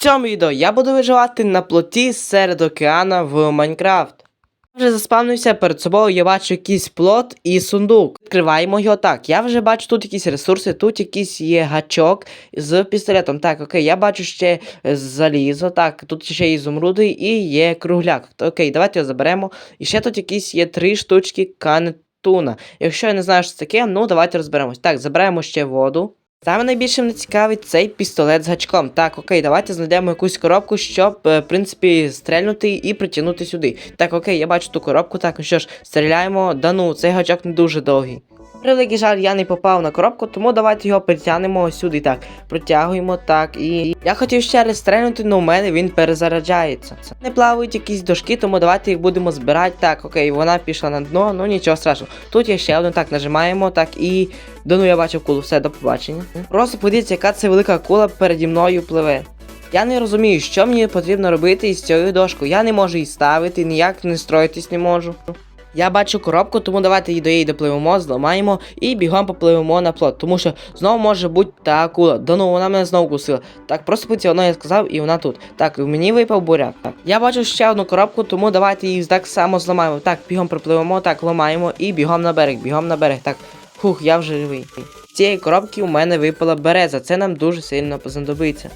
Цьому відео я буду виживати на плоті серед океана в Майнкрафт. Вже заспавнився перед собою, я бачу якийсь плот і сундук. Відкриваємо його так. Я вже бачу тут якісь ресурси, тут якийсь є гачок з пістолетом. Так, окей, я бачу ще залізо, так, тут ще є ізумруди і є кругляк. Окей, давайте його заберемо. І ще тут якісь є три штучки канетуна. Якщо я не знаю, що це таке, ну давайте розберемось. Так, забираємо ще воду. Саме найбільше мене цікавить цей пістолет з гачком. Так, окей, давайте знайдемо якусь коробку, щоб, е, в принципі, стрельнути і притягнути сюди. Так, окей, я бачу ту коробку, так, ну що ж, стріляємо. Да ну, цей гачок не дуже довгий. Превеликий жаль, я не попав на коробку, тому давайте його притягнемо сюди. Так, протягуємо так. І я хотів ще раз стрельнути, але у мене він перезаряджається. Не плавають якісь дошки, тому давайте їх будемо збирати. Так, окей, вона пішла на дно, ну нічого страшного. Тут є ще один, так, нажимаємо, так і. Да ну я бачив кулу, все, до побачення. Просто подивіться, яка це велика кула переді мною пливе. Я не розумію, що мені потрібно робити із цією дошкою. Я не можу її ставити, ніяк не строїтись не можу. Я бачу коробку, тому давайте її до її допливемо, зламаємо і бігом попливемо на плот, тому що знову може бути та акула. Да ну вона мене знову кусила. Так, просто по одно я сказав, і вона тут. Так, мені випав буряк. Так. Я бачу ще одну коробку, тому давайте її так само зламаємо. Так, бігом припливемо, так, ламаємо і бігом на берег, бігом на берег. Так, хух, я вже живий. З цієї коробки у мене випала береза, це нам дуже сильно знадобиться.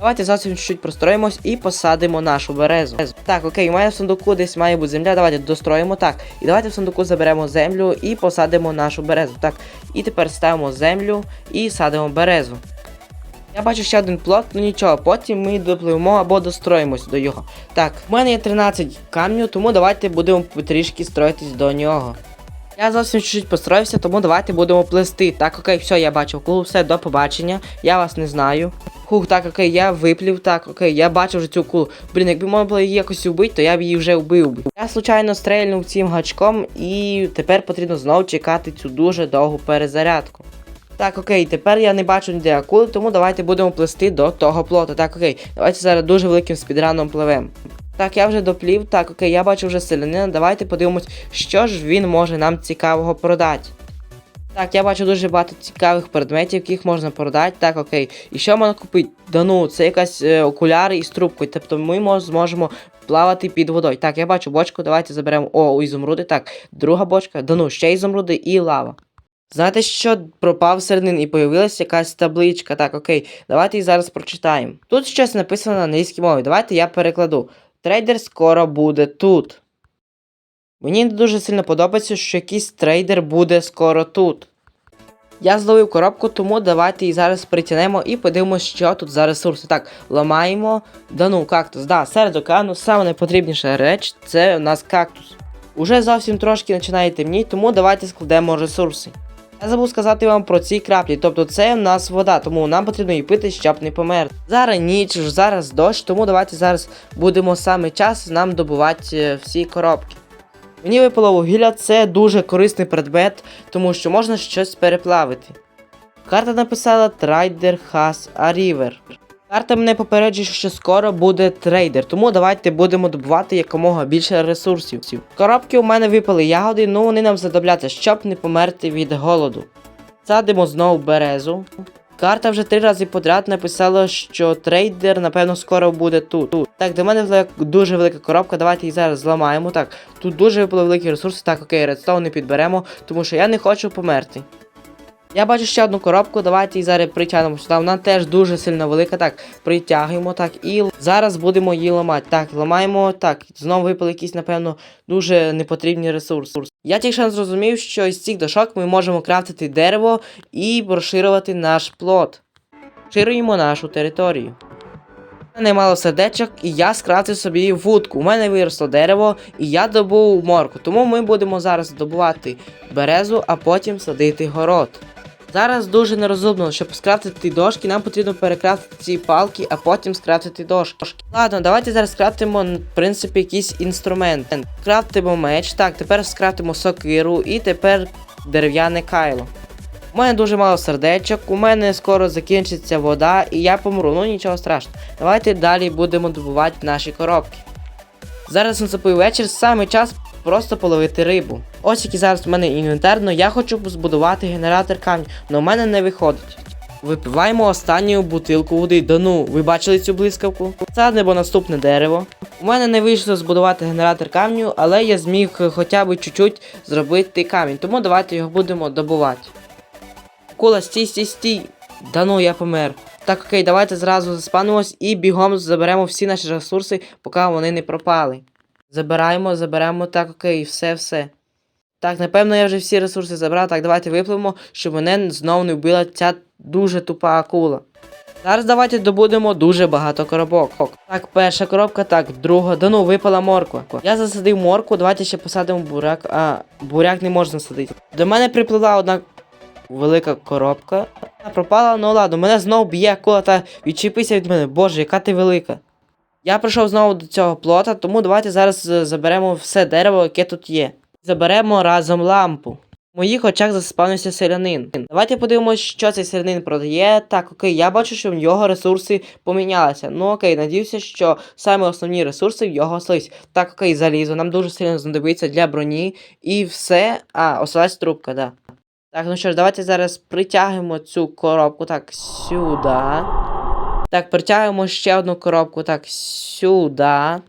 Давайте зовсім чуть-чуть простроїмось і посадимо нашу березу. Так, окей, у мене в сундуку десь має бути земля. Давайте достроїмо так. І давайте в сундуку заберемо землю і посадимо нашу березу. Так, і тепер ставимо землю і садимо березу. Я бачу ще один плот, ну нічого, потім ми допливемо або достроїмось до його. Так, у мене є 13 камнів, тому давайте будемо потрішки строїтись до нього. Я зовсім чуть-чуть построївся, тому давайте будемо плести. Так, окей, все, я бачив кулу, все, до побачення. Я вас не знаю. Хух, так, окей, я виплів, так, окей, я бачив вже цю кулу. Блін, якби можна було її якось вбити, то я б її вже вбив би. Я случайно стрельнув цим гачком, і тепер потрібно знову чекати цю дуже довгу перезарядку. Так, окей, тепер я не бачу ніде акули, тому давайте будемо плести до того плоту. Так, окей, давайте зараз дуже великим спідраном пливемо. Так, я вже доплів, так, окей, я бачу вже селянина. Давайте подивимось, що ж він може нам цікавого продати. Так, я бачу дуже багато цікавих предметів, яких можна продати. Так, окей. І що можна купити? Да ну, це якась е, окуляри із трубкою. Тобто ми мож, зможемо плавати під водою. Так, я бачу бочку, давайте заберемо. О, ізумруди. Так, друга бочка. Да ну, ще ізумруди і лава. Знаєте, що пропав середин і появилася якась табличка. Так, окей, давайте її зараз прочитаємо. Тут щось написано на англійській мові. Давайте я перекладу. Трейдер скоро буде тут. Мені не дуже сильно подобається, що якийсь трейдер буде скоро тут. Я зловив коробку, тому давайте її зараз притягнемо і подивимося, що тут за ресурси. Так, ламаємо. Да ну, кактус. Да, серед океану саме найпотрібніша реч це у нас кактус. Уже зовсім трошки починає темніти, тому давайте складемо ресурси. Я забув сказати вам про ці краплі, тобто це в нас вода, тому нам потрібно її пити, щоб не померти. Зараз ніч, зараз дощ, тому давайте зараз будемо саме час нам добувати е, всі коробки. Мені випало вугілля, це дуже корисний предмет, тому що можна щось переплавити. Карта написала Trader has a river. Карта мене попереджує, що скоро буде трейдер, тому давайте будемо добувати якомога більше ресурсів. Коробки у мене випали ягоди, ну вони нам задобляться, щоб не померти від голоду. Садимо знову березу. Карта вже три рази подряд написала, що трейдер, напевно, скоро буде тут. Тут. Так, до мене велика- дуже велика коробка, давайте її зараз зламаємо. Так, тут дуже випали великі ресурси. Так, окей, редстоун не підберемо, тому що я не хочу померти. Я бачу ще одну коробку, давайте її зараз притягнемо сюди. Вона теж дуже сильно велика. Так, притягуємо так. І зараз будемо її ламати. Так, ламаємо так. Знову випали якісь, напевно, дуже непотрібні ресурси. Я тільки що зрозумів, що із цих дошок ми можемо крафтити дерево і розширювати наш плод. Шируємо нашу територію. Мене мало сердечок, і я скрафтив собі вудку. У мене виросло дерево, і я добув морку. Тому ми будемо зараз добувати березу, а потім садити город. Зараз дуже нерозумно, щоб скрафтити дошки, нам потрібно перекрафтити ці палки, а потім скрафтити дошки. Ладно, давайте зараз скрафтимо, в принципі, якийсь інструмент. Скрафтимо меч, так, тепер скрафтимо сокиру і тепер дерев'яне кайло. У мене дуже мало сердечок, у мене скоро закінчиться вода і я помру, ну нічого страшного. Давайте далі будемо добувати наші коробки. Зараз наступив вечір, саме час просто половити рибу. Ось який зараз у мене інвентарно, я хочу збудувати генератор камню, але у мене не виходить. Випиваємо останню бутилку води. Да ну, ви бачили цю блискавку? Садимо наступне дерево. У мене не вийшло збудувати генератор камню, але я зміг хоча б чуть-чуть зробити камінь, тому давайте його будемо добувати. Кула, стій, стій, стій. Да ну, я помер. Так, окей, давайте зразу заспанимось і бігом заберемо всі наші ресурси, поки вони не пропали. Забираємо, заберемо, так, окей, все, все. Так, напевно, я вже всі ресурси забрав. Так, давайте випливемо, щоб мене знову не вбила ця дуже тупа акула. Зараз давайте добудемо дуже багато коробок. Так, перша коробка, так, друга. Да ну, випала морква. Я засадив морку, давайте ще посадимо буряк. А, буряк не можна садити. До мене приплила одна велика коробка. Пропала, ну ладно, мене знову б'є акула та відчепися від мене. Боже, яка ти велика. Я прийшов знову до цього плота, тому давайте зараз е, заберемо все дерево, яке тут є. Заберемо разом лампу. В моїх очах заспавнився селянин. Давайте подивимось, що цей селянин продає. Так, окей, я бачу, що в нього ресурси помінялися. Ну окей, надіюся, що саме основні ресурси в його слизь. Так, окей, залізо. Нам дуже сильно знадобиться для броні. І все. А, осталась трубка, да. Так, ну що ж, давайте зараз притягнемо цю коробку так сюди. Так, притягуємо ще одну коробку так сюди.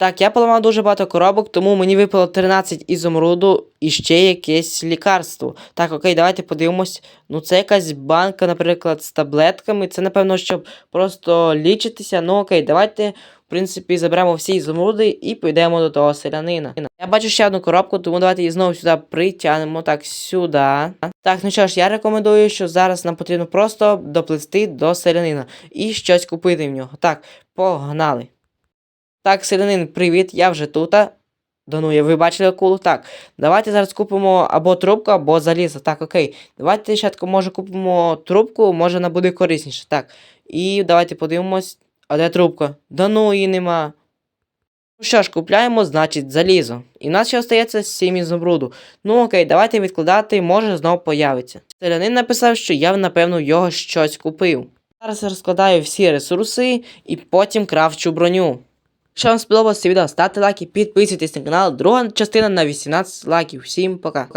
Так, я поламав дуже багато коробок, тому мені випало 13 ізумруду і ще якесь лікарство. Так, окей, давайте подивимось. Ну, це якась банка, наприклад, з таблетками. Це, напевно, щоб просто лічитися. Ну окей, давайте, в принципі, заберемо всі ізумруди і підемо до того селянина. Я бачу ще одну коробку, тому давайте її знову сюди притягнемо. Так, сюди. Так, ну що ж, я рекомендую, що зараз нам потрібно просто доплисти до селянина і щось купити в нього. Так, погнали. Так, селянин, привіт, я вже тут. Да ну, я ви бачили акулу? Так. Давайте зараз купимо або трубку, або залізо. Так, окей. Давайте спочатку, може, купимо трубку, може вона буде корисніше. Так. І давайте подивимось. А де трубка? Да ну, її нема. Ну що ж, купляємо, значить, залізо. І в нас ще остається 7 ізумруду. Ну окей, давайте відкладати, може знову появиться. Селянин написав, що я, напевно, його щось купив. Зараз розкладаю всі ресурси і потім крафчу броню. Якщо вам сподобалося відео, ставте лайки, підписуйтесь на канал. Друга частина на 18 лайків. Всім пока.